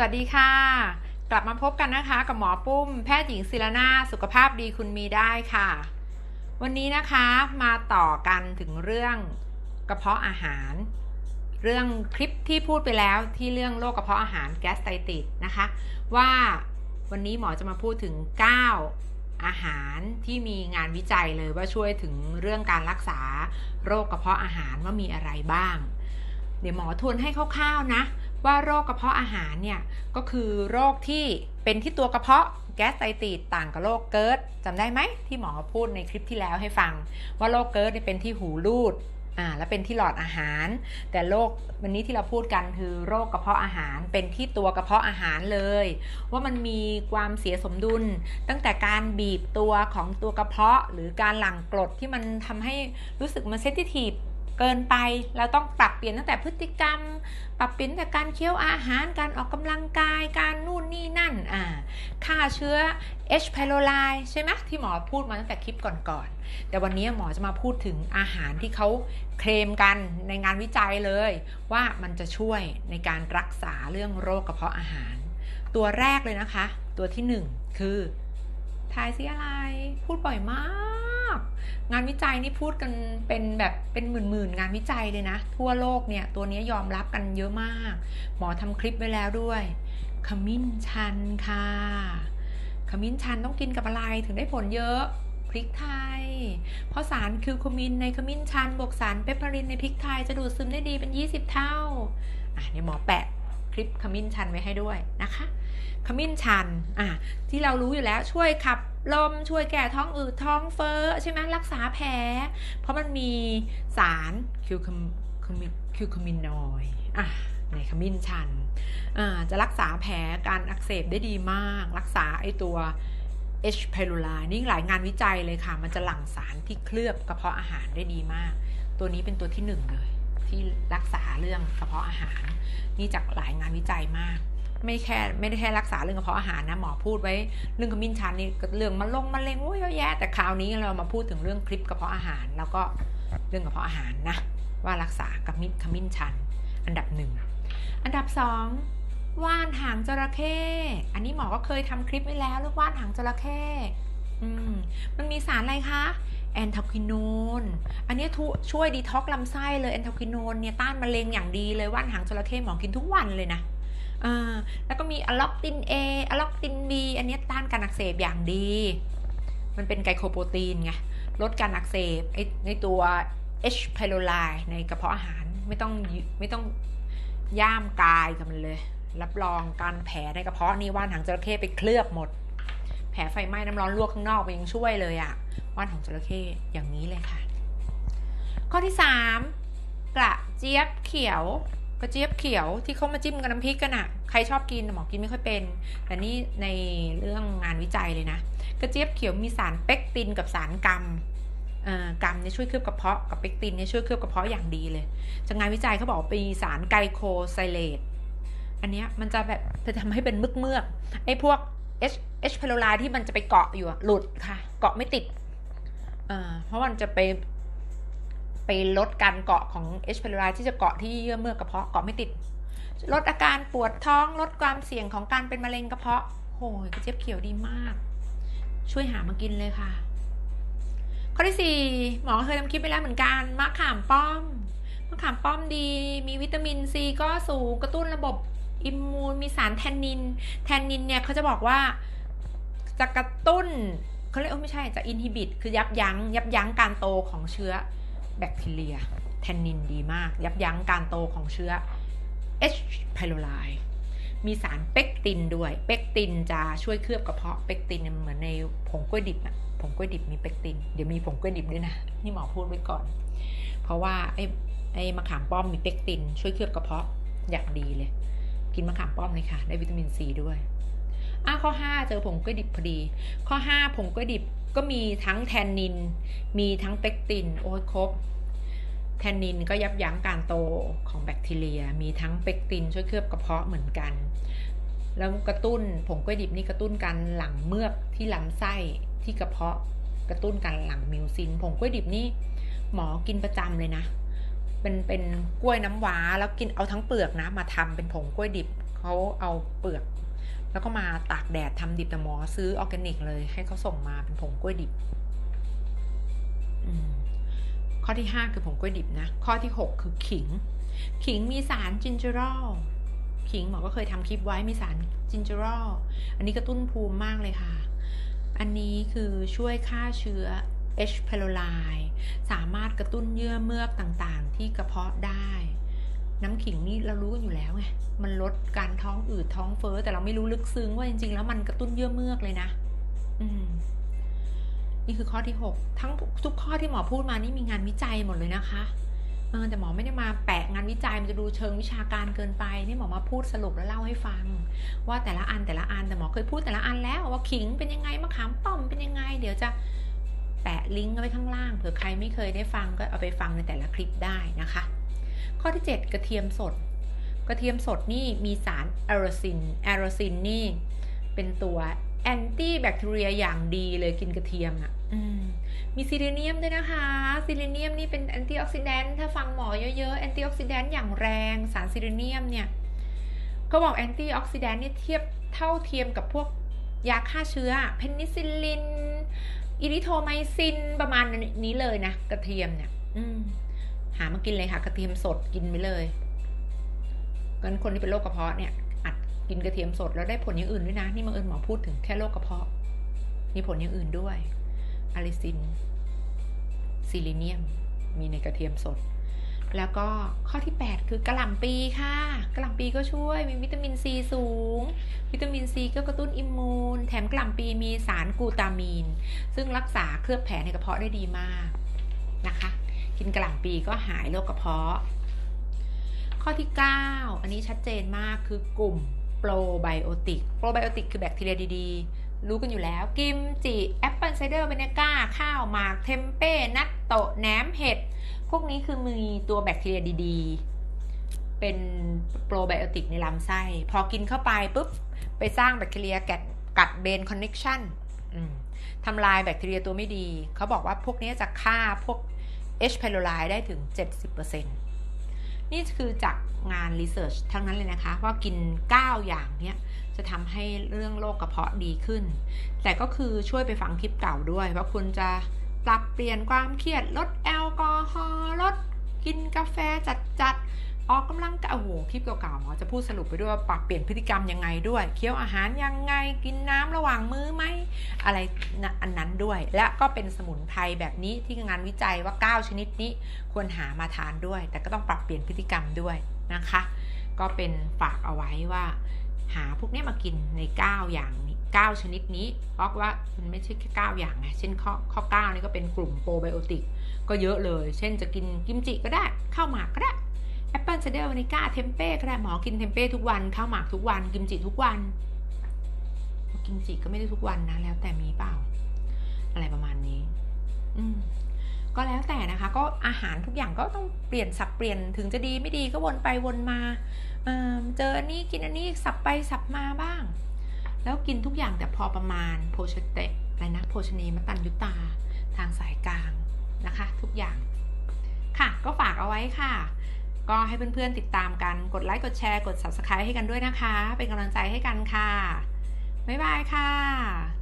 สวัสดีค่ะ กลับมาพบกันนะคะกับหมอปุ้ม แพทย์หญิงศิรนาสุขภาพดีคุณมีได้ค่ะ วันนี้นะคะมาต่อกันถึงเรื่องกระเพาะอาหาร เรื่องคลิปที่พูดไปแล้วที่เรื่องโรคกระเพาะอาหารแกสไตติสนะคะ ว่าวันนี้หมอจะมาพูดถึง 9 อาหารที่มีงานวิจัยเลยว่าช่วยถึงเรื่องการรักษาโรคกระเพาะอาหารว่ามีอะไรบ้าง เดี๋ยวหมอทวนให้คร่าวๆนะ ว่าโรคกระเพาะอาหารเนี่ยก็คือโรคที่เป็นที่ตัวกระเพาะแก๊สไตติสต่างกับโรคเกิร์ดจำได้ไหมที่หมอพูดในคลิปที่แล้วให้ฟัง ว่าโรคเกิร์ดเป็นที่หูรูดอ่าและเป็นที่หลอดอาหาร แต่โรควันนี้ที่เราพูดกันคือโรคกระเพาะอาหารเป็นที่ตัวกระเพาะอาหารเลย ว่ามันมีความเสียสมดุล ตั้งแต่การบีบตัวของตัวกระเพาะ หรือการหลั่งกรดที่มันทำให้รู้สึกมันเซนซิทีฟ เกินไป เราต้องปรับเปลี่ยนตั้งแต่พฤติกรรม ปรับเปลี่ยนแต่การเคี้ยวอาหาร การออกกำลังกาย การนู่นนี่นั่นอ่าฆ่าเชื้อ H. pylori ใช่ไหมที่หมอพูดมาตั้งแต่คลิปก่อนๆ แต่วันนี้หมอจะมาพูดถึงอาหารที่เขาเคลมกันในงานวิจัยเลย ว่ามันจะช่วยในการรักษาเรื่องโรคกระเพาะอาหาร ตัวแรกเลยนะคะ ตัวที่หนึ่งคือทายซิอะไร พูดบ่อยมาก งานวิจัยนี่พูดกันเป็นแบบเป็นหมื่นๆงานวิจัยเลยนะ ทั่วโลกเนี่ยตัวนี้ยอมรับกันเยอะมาก หมอทำคลิปไว้แล้วด้วยขมิ้นชันค่ะขมิ้นชันต้องกินกับอะไรถึงได้ผลเยอะพริกไทย เพราะสารคิวโคมินในขมิ้นชันบวกสารเปปเปอรินในพริกไทยจะดูดซึมได้ดีเป็น 20 เท่า อะเดี๋ยหมอแปะคลิปขมิ้นชันไว้ให้ด้วยนะคะ ขมิ้นชันอะที่เรารู้อยู่แล้วช่วยขับลมช่วยแก้ท้องอืดท้องเฟ้อใช่ไหมรักษาแผล เพราะมันมีสารคิวคคิวคมินนอยด์อะในขมิ้นชันอ่าจะรักษาแผลการอักเสบได้ดีมาก รักษาไอตัว H. pylori นี่หลายงานวิจัยเลยค่ะ มันจะหลั่งสารที่เคลือบกระเพาะอาหารได้ดีมาก ตัวนี้เป็นตัวที่หนึ่งเลย ที่รักษาเรื่องกระเพาะอาหาร นี่จากหลายงานวิจัยมาก ไม่แค่ไม่ได้แค่รักษาเรื่องกระเพาะอาหารนะหมอพูดไว้เรื่องขมิ้นชันนี่เรื่องมะลงมะเร็งโอ้ยเยอะแยะแต่คราวนี้เรามาพูดถึงเรื่องคลิปกระเพาะอาหาร แล้วก็เรื่องกระเพาะอาหารนะว่ารักษากับมิ้นขมิ้นชัน อันดับหนึ่งอันดับสองว่านหางจระเข้อันนี้หมอก็เคยทำคลิปไว้แล้วเรื่องว่านหางจระเข้อืมมันมีสารอะไรคะแอนทาคินนอันนี้ช่วยดีท็อกลำไส้เลยแอนทาคิโนนเนี่ยต้านมะเร็งอย่างดีเลยว่านหางจระเข้หมอกินทุกวันเลยนะ แล้วก็มีอะล็อกติน A อะล็อกติน B อันนี้ต้านการอักเสบอย่างดี มันเป็นไกลโคโปรตีนไง ลดการอักเสบในตัว H. pylori ในกระเพาะอาหารไม่ต้องไม่ต้องย่ามกายกับมันเลย รับรองการแผลในกระเพาะนี่ว่านหางจระเข้ไปเคลือบหมด แผลไฟไหม้น้ำร้อนลวกข้างนอกมันยังช่วยเลยอะว่านหางจระเข้อย่างนี้เลยค่ะ ข้อที่สามกระเจี๊ยบเขียว กระเจี๊ยบเขียวที่เขามาจิ้มกับน้ำพริกกันอะใครชอบกินหมอกินไม่ค่อยเป็น แต่นี่ในเรื่องงานวิจัยเลยนะ กระเจี๊ยบเขียวมีสารเปกตินกับสารกัมกรรมเนี่ยช่วยเคลือบกระเพาะกับเปกตินเนี่ยช่วยเคลือบกระเพาะอย่างดีเลยจากงานวิจัยเขาบอกมีสารไกลโคไซเลตอันเนี้ยมันจะแบบจะทำให้เป็นมึกเมือกไอ้พวก H H. pylori ที่มันจะไปเกาะอยู่หลุดค่ะ เกาะไม่ติดเพราะมันจะไป ไปลดการเกาะของ H. pylori ที่จะเกาะที่เยื่อเมือกกระเพาะเกาะไม่ติด ลดอาการปวดท้องลดความเสี่ยงของการเป็นมะเร็งกระเพาะโหยกระเจี๊ยบเขียวดีมาก ช่วยหามากินเลยค่ะ ข้อที่สี่หมอเคยทำคลิปไปแล้วเหมือนกันมะขามป้อมมะขามป้อมดี มีวิตามินซีก็สูงกระตุ้นระบบอิมมูนมีสารแทนนิน แทนนินเนี่ยเขาจะบอกว่าจะกระตุ้นเขาเรียกไม่ใช่จะอินฮิบิต คือยับยั้งยับยั้งการโตของเชื้อ แบคทีเรีย แทนนินดีมาก ยับยั้งการโตของเชื้อ H. pylori มีสารเปกตินด้วย เปกตินจะช่วยเคลือบกระเพาะ เปกตินเหมือนในผงกล้วยดิบอะผงกล้วยดิบมีเปกติน เดี๋ยวมีผงกล้วยดิบด้วยนะ นี่หมอพูดไว้ก่อน เพราะว่าไอ้ไอ้มะขามป้อมมีเปกติน ช่วยเคลือบกระเพาะอย่างดีเลย กินมะขามป้อมเลยค่ะ ได้วิตามินซีด้วยอะข้อ 5 เจอผงกล้วยดิบพอดี ข้อ 5 ผงกล้วยดิบ ก็มีทั้งแทนนิน มีทั้งเปกติน โอ้ยครบ แทนนินก็ยับยั้งการโตของแบคทีเรีย มีทั้งเปกตินช่วยเคลือบกระเพาะเหมือนกัน แล้วกระตุ้นผงกล้วยดิบนี่กระตุ้นการหลั่งเมือกที่ลำไส้ที่กระเพาะ กระตุ้นการหลั่งมิวซิน ผงกล้วยดิบนี่หมอกินประจำเลยนะ เป็นเป็นกล้วยน้ำว้าแล้วกินเอาทั้งเปลือกนะ มาทำเป็นผงกล้วยดิบเขาเอาเปลือก แล้วก็มาตากแดดทำดิบแต่หมอซื้อออร์แกนิกเลย ให้เขาส่งมาเป็นผงกล้วยดิบ ข้อที่ห้าคือผงกล้วยดิบนะ ข้อที่หกคือขิง ขิงมีสารจินเจอรอลขิงหมอก็เคยทำคลิปไว้มีสารจินเจอรอลอันนี้กระตุ้นภูมิมากเลยค่ะ อันนี้คือช่วยฆ่าเชื้อ H. pylori สามารถกระตุ้นเยื่อเมือกต่างๆ ที่กระเพาะได้ น้ำขิงนี่เรารู้กันอยู่แล้วไง มันลดการท้องอืดท้องเฟ้อแต่เราไม่รู้ลึกซึ้งว่าจริงๆ แล้วมันกระตุ้นเยื่อเมือกเลยนะ อืม นี่คือข้อที่6ทั้งทุกข้อที่หมอพูดมานี่มีงานวิจัยหมดเลยนะคะเออแต่หมอไม่ได้มาแปะงานวิจัยมันจะดูเชิงวิชาการเกินไป นี่หมอมาพูดสรุปแล้วเล่าให้ฟัง ว่าแต่ละอันแต่ละอันแต่หมอเคยพูดแต่ละอันแล้วว่าขิงเป็นยังไงมะขามป้อมเป็นยังไง เดี๋ยวจะแปะลิงก์ไว้ข้างล่างเผื่อใครไม่เคยได้ฟังก็เอาไปฟังในแต่ละคลิปได้นะคะ ข้อที่ 7 กระเทียมสด กระเทียมสดนี่มีสารแอโรซินแอโรซินนี่เป็นตัวแอนตี้แบคทีเรียอย่างดีเลยกินกระเทียมอะมมีซิลิเนียมด้วยนะคะ ซิลิเนียมนี่เป็นแอนตี้ออกซิแดนต์ถ้าฟังหมอเยอะๆ แอนตี้ออกซิแดนต์อย่างแรงสารซิลิเนียมเนี่ยเขาบอกแอนตี้ออกซิแดนต์นี่เทียบเท่าเทียมกับพวกยาฆ่าเชื้อ เพนิซิลลิน อิริโทไมซิน ประมาณนี้เลยนะ กระเทียมเนี่ย อืม หามากินเลยค่ะ กระเทียมสดกินไปเลยงั้นคนที่เป็นโรคกระเพาะเนี่ย อัดกินกระเทียมสดแล้วได้ผลอย่างอื่นด้วยนะ นี่มาเอิญหมอพูดถึงแค่โรคกระเพาะ มีผลอย่างอื่นด้วยอาริซินซิลิเนียม มีในกระเทียมสด แล้วก็ข้อที่ 8 คือกระหล่ำปีค่ะ กระหล่ำปีก็ช่วย มีวิตามินซีสูง วิตามินซีก็กระตุ้นอิมมูน แถมกระหล่ำปีมีสารกูตามีน ซึ่งรักษาเคลือบแผลในกระเพาะได้ดีมาก กินกระหล่ำปีก็หายโรคกระเพาะ ข้อที่ 9 อันนี้ชัดเจนมากคือกลุ่มโปรไบโอติก โปรไบโอติกคือแบคทีเรียดีๆ รู้กันอยู่แล้ว กิมจิ แอปเปิลไซเดอร์เบเนก้า ข้าวหมาก เทมเป้ นัตโตะแหนมเห็ด พวกนี้คือมีตัวแบคทีเรียดีๆ เป็นโปรไบโอติกในลำไส้ พอกินเข้าไปปุ๊บ ไปสร้างแบคทีเรียกัดกัดเบนคอนเน c ชันทำลายแบคทีเรียตัวไม่ดี เขาบอกว่าพวกนี้จะฆ่าพวก H. pylori ได้ถึง 70%นี่คือจากงานรีเสิร์ชทั้งนั้นเลยนะคะ ว่ากิน 9 อย่างเนี้ยจะทำให้เรื่องโรคกระเพาะดีขึ้น แต่ก็คือช่วยไปฟังคลิปเก่าด้วย ว่าคุณจะปรับเปลี่ยนความเครียดลดแอลกอฮอล์ลดกินกาแฟจัดๆ ออกกำลังกายโอ้โหคลิปเก่าๆหมอจะพูดสรุปไปด้วยว่าปรับเปลี่ยนพฤติกรรมยังไงด้วย เคี้ยวอาหารยังไงกินน้ำระหว่างมื้อไหมอะไรนะอันนั้นด้วย และก็เป็นสมุนไพรแบบนี้ที่งานวิจัยว่า 9 ชนิดนี้ควรหามาทานด้วย แต่ก็ต้องปรับเปลี่ยนพฤติกรรมด้วยนะคะ ก็เป็นฝากเอาไว้ว่า หาพวกนี้มากินใน 9 อย่างนี้9ชนิดนี้เพราะว่ามันไม่ใช่แค่9อย่างไงเช่นข้อข้อ9นี่ก็เป็นกลุ่มโปรไบโอติกก็เยอะเลย เช่นจะกินกิมจิก็ได้ข้าวหมากก็ได้ แอปเปิลไซเดอร์วานิก้าเทมเป้ก็ได้หมอกินเทมเป้ทุกวันข้าวหมากทุกวันกิมจิทุกวันกิมจิก็ไม่ได้ทุกวันนะ แล้วแต่มีเปล่า อะไรประมาณนี้ อืมก็แล้วแต่นะคะ ก็อาหารทุกอย่างก็ต้องเปลี่ยนสับเปลี่ยนถึงจะดีไม่ดีก็วนไปวนมาเออเจออันนี้กินอันนี้สับไปสับมาบ้าง แล้วกินทุกอย่างแต่พอประมาณโภชเตะอะไรนะโภชเนมตันยุตาทางสายกลางนะคะ ทุกอย่างค่ะ ก็ฝากเอาไว้ค่ะ ก็ให้เพื่อนๆติดตามกัน กดไลค์ กดแชร์ กด subscribe ให้กันด้วยนะคะ เป็นกำลังใจให้กันค่ะ บ๊ายบายค่ะ